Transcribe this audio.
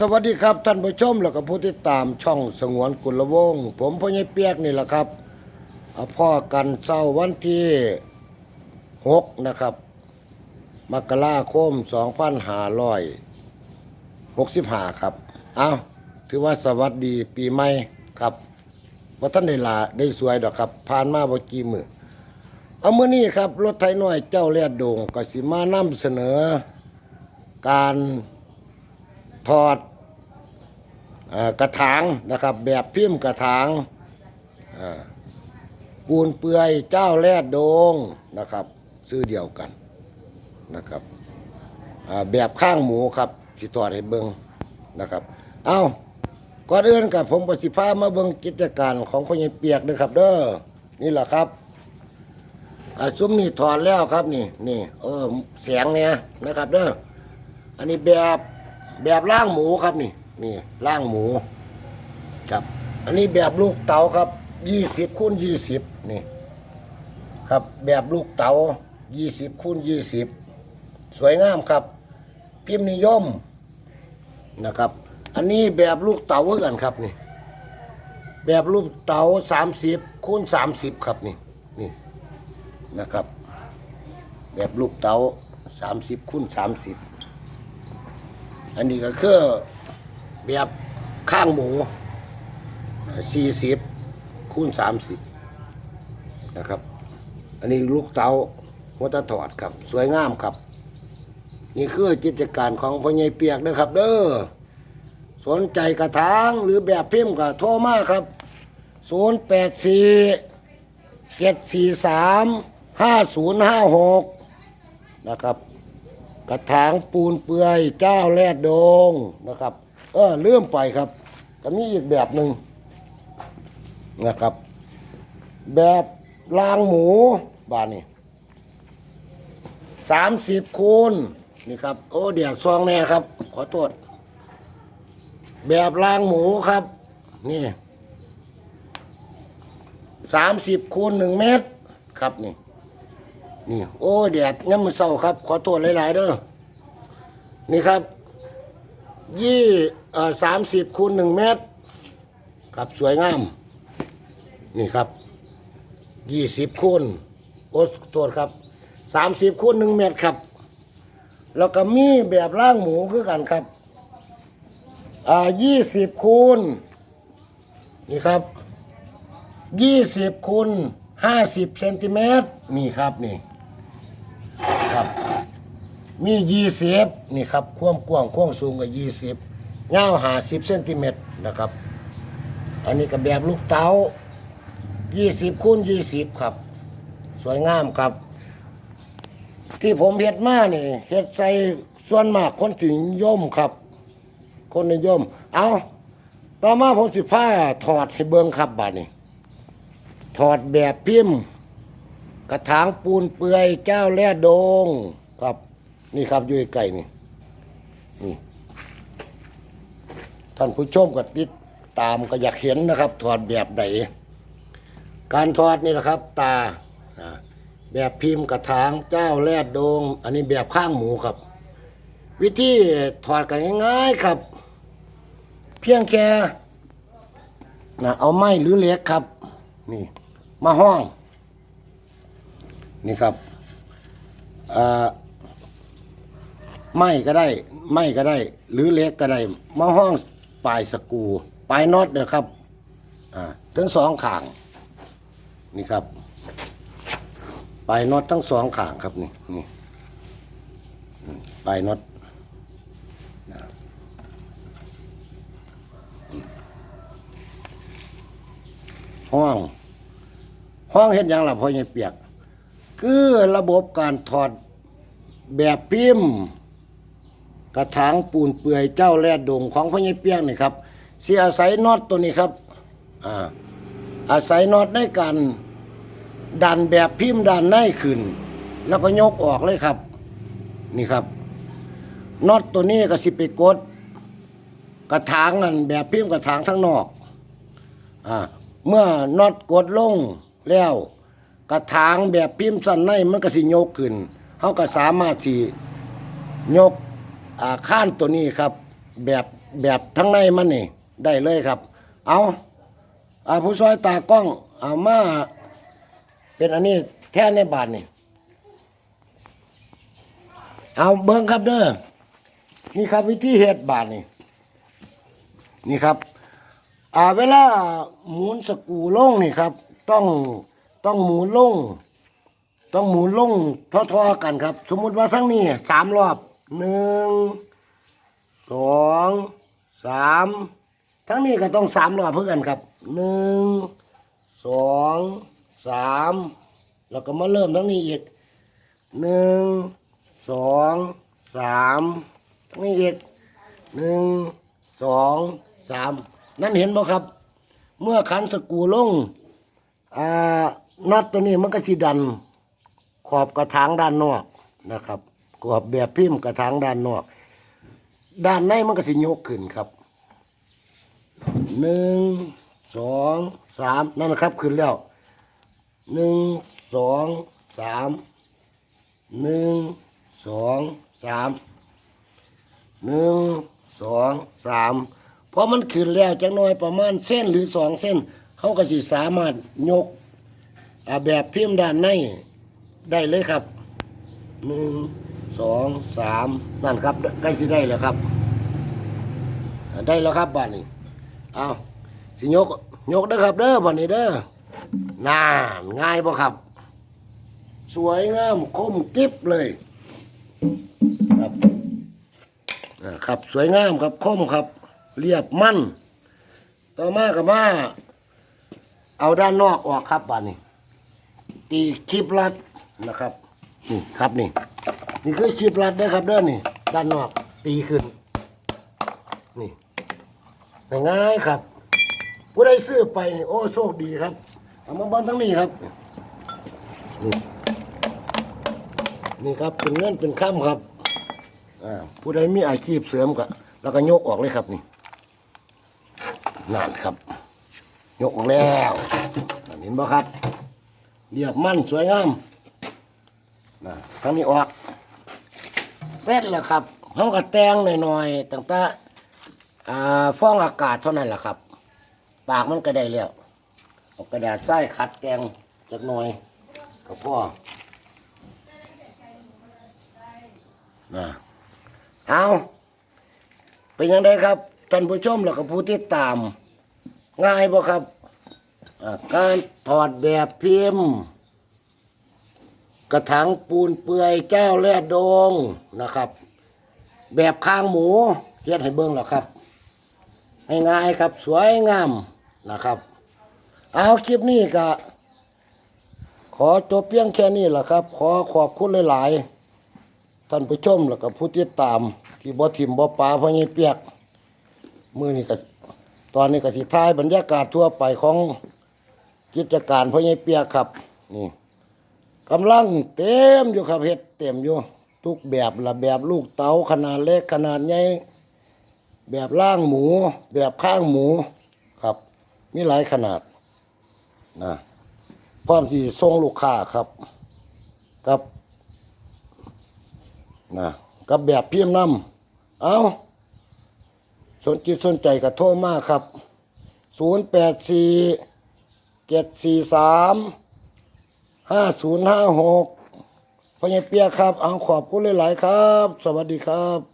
สวัสดีครับท่านผู้ชมแล้วก็ผู้ที่ตามช่องสงวนกุลวงศ์ผมพ่อใหญ่เปียกนี่แหละครับอพ่อกันเศร้าวันที่หกนะครับมกราคมสองพันห้าร้อยหกสิบห้าครับเอาถือว่าสวัสดีปีใหม่ครับว่าท่านได้ลาได้สวยดอกครับ ผ่านมาบ่กี่มือเอาเมื้อนี้ครับ รถไถน้อยเจ้าเลียดโดงก็สิมานำเสนอการ ถอดอกระถางนะครับ แบบพิมพ์กระถางปูนเปือยเจ้าแลดโดงนะครับซื้อเดียวกันนะครับแบบข้างหมูครับที่ถอดให้เบิงนะครับ เอาก่อนอื่นกับผมปฏิภามาเบิงกิจการของพ่อเปียกเด้อครับ เด้อนี่แหละครับซุ้มนี่ถอดแล้วครับนี่นี่เออแสงเนี่ยนะครับเด้ออันนี้แบบ แบบล่างหมูครับนี่นี่ล่างหมูครับ อันนี้แบบลูกเต๋าครับยี่สิบคูณยี่สิบนี่ครับแบบลูกเต๋ายี่สิบคูณยี่สิบสวยงามครับ พิมพ์นิยมนะครับ อันนี้แบบลูกเต๋าเหมือนกันครับนี่ แบบลูกเต๋าสามสิบคูณสามสิบครับนี่นี่นะครับ แบบลูกเต๋าสามสิบคูณสามสิบ อันนี้ก็คือแบบข้างหมูสี่สิบคูณสามสิบนะครับ อันนี้ลูกเตาหัตถอดครับ สวยงามครับ นี่คือกิจการของพ่อใหญ่เปียกนะครับ เด้อสนใจกระถางหรือแบบพิมพ์ก็โทรมาครับศูนย์แปดสี่เจ็ดสี่สามห้าศูนย์ห้าหกนะครับ กระถางปูนเปือยเจ้าแรดโดงนะครับ เออเลื่อมไปครับก็มีอีกแบบหนึ่งนะครับ แบบลางหมูบานนี้สามสิบคูณนี่ครับ โอ้เดี๋ยวซองแน่ครับ ขอโทษแบบลางหมูครับ นี่สามสิบคูณหนึ่งเมตรครับนี่ นี่ โอ้แดดงั้นมือเศร้าครับ ขอโทษหลายๆเด้อนี่ครับ ยี่เอ่อสามสิบคูณหนึ่งเมตร ครับสวยงาม นี่ครับ ยี่สิบคูณโอ้โทษครับสามสิบคูณหนึ่งเมตรครับ แล้วก็มีแบบล่างหมูคือกันครับ อ่ายี่สิบคูณนี่ครับยี่สิบคูณห้าสิบเซนติเมตรนี่ครับนี่ ครับ มียี่สิบนี่ครับความกว้างความสูงก็ยี่สิบยาวหาสิบเซนติเมตรนะครับ อันนี้ก็แบบลูกเต๋ายี่สิบคูณยี่สิบครับ สวยงามครับ ที่ผมเฮ็ดมานี่เฮ็ดใส่ส่วนมากคนถึงนิยมครับ คนนิยม เอาต่อมาผมสิผ้าถอดให้เบิ่งครับบัดนี้ ถอดแบบพิมพ์ กระถางปูนเปือยเจ้าแร่โดงครับ นี่ครับอยู่ใกล้ๆนี่นี่ท่านผู้ชมก็ติดตามก็อยากเห็นนะครับ ถอดแบบใดการถอดนี่นะครับ ตาแบบพิมพ์กระถางเจ้าแร่โดง อันนี้แบบข้างหมูครับ วิธีถอดกันง่ายๆครับ เพียงแค่นะเอาไม้หรือเหล็กครับ นี่ มาห้อง นี่ครับไม่ก็ได้ไม่ก็ได้ หรือเล็กก็ได้มาห้องปลายสกูปลายน็อตเด้อครับอ่าทั้งสองขาง นี่ครับปลายน็อตทั้งสองขางครับนี่นี่ปลายน็อตห้อง ห้องเห็นยังล่ะพ่อใหญ่เปียก คือระบบการถอดแบบพิมพ์ กระถางปูนเปื่อยเจ้าแรดดงของพ่อใหญ่เปียกนี่ครับเสียอาศัยน็อตตัวนี้ครับอาอาศัยน็อตในการดันแบบพิมพ์ดันในขึ้น แล้วก็ยกออกเลยครับ นี่ครับน็อตตัวนี้ก็สิไปกด กระถางนั่นแบบพิมพ์กระถางทั้งนอกอ่าเมื่อน็อตกดลงแล้ว กระถางแบบพิมพ์สั้นในมันก็สิโยกขึ้นเขาก็สามารถที่ยกอ่าข้านตัวนี้ครับ แบบแบบทั้งในมันนี่ได้เลยครับ เอาอาผู้ซอยตากล้องเอามาเป็นอันนี้แท่ในบาทนี่เอาเบิ้งครับเด้อนี่ครับวิธีเฮ็ดบาทนี่นี่ครับ อ่าเวลาหมุนสกรูล่งนี่ครับ ต้อง ต้องหมุนลง ต้องหมุนลงทอๆกันครับ สมมุติว่าทั้งนี้สามรอบหนึ่งสองสามทั้งนี้ก็ต้องสามรอบเพื่อกันครับหนึ่งสองสามแล้วก็มาเริ่มทั้งนี้อีกหนึ่งสองสามทั้งนี้อีกหนึ่งสองสามนั่นเห็นบ่ครับ เมื่อขันสกูลงอ่า น็อตตัวนี้มันก็สิดัน ขอบกระถางด้านนอกนะครับ ขอบแบบพิมพ์กระถางด้านนอก ด้านในมันก็สิยกขึ้นครับหนึ่งสองสามนั่นนะครับขึ้นแล้วหนึ่งสองสามหนึ่งสองสามหนึ่งสองสามพอมันขึ้นแล้วจักหน่อยประมาณเส้นหรือสองเส้นเขาก็สิสามารถยก อาแบบพิมพ์ด้านในได้เลยครับหนึ่งสองสามนั่นครับใกล้สิได้แล้วครับ ได้แล้วครับบ้านนี้เอาสิยกยกเด้ครับเด้อบ้านนี้เด้อนานง่ายบ่ครับ สวยงามคมกิบเลยครับครับสวยงามครับคมครับ เรียบมั่น ต่อมากับมาเอาด้านนอกออกครับบ้านนี้ ตีคลิปรัดนะครับนี่ครับนี่ นี่คือคลิปรัดนะครับเด้อนี่ ด้านนอกตีขึ้น นี่ง่ายๆครับ ผู้ใดซื้อไปโอ้โชคดีครับเอามาบอลทั้งนี้ครับนี่นี่ครับเป็นเงินเป็นข้ามครับอ่าผู้ใดมีอาชีพเสริมก็แล้วก็ยกออกเลยครับนี่นั่นครับ ยกแล้วนินเห็นบ่ครับ เรียบมั่นสวยงามนะทั้งนี้ออก เสร็จแล้วครับเขาก็แต่งหน่อยๆตั้งแต่อ่าฟองอากาศเท่านั้นแหละครับ ปากมันก็ได้แล้วเอากระดาษใส่ขัดแกงจักหน่อยก็พอนะเอาเป็นยังไงครับท่านผู้ชมแล้วก็ผู้ที่ตาม ง่ายบ่ครับ การถอดแบบพิมพ์ กระถางปูนเปือยแก้วแลดงนะครับ แบบข้างหมูเฮ็ดให้เบิ่งแล้วครับง่ายๆครับ สวยงามนะครับ เอาคลิปนี้ก็ขอจบเพียงแค่นี้แหละครับ ขอขอบคุณหลายๆ ท่านผู้ชมแล้วก็ผู้ติดตาม ที่บ่ทิมบ่ปลาพ่อใหญ่เปียก มือนี้ก็ตอนนี้ก็สิท้ายบรรยากาศทั่วไปของ กิจการพ่อใหญ่เปียกครับ นี่กำลังเต็มอยู่ครับเฮ็ดเต็มอยู่ ทุกแบบละแบบลูกเต๋าขนาดเล็กขนาดใหญ่แบบล่างหมู แบบข้างหมูครับ มีหลายขนาดนะพร้อมที่ส่งลูกค้าครับ กับนะกับแบบพิมพ์นำเอาสนจิตสนใจก็โทรมาครับ เกตสี่สามห้าศูนย์ห้าหกพ่อใหญ่เปียครับ เอาขอบคุณหลาย ๆ ครับ สวัสดีครับ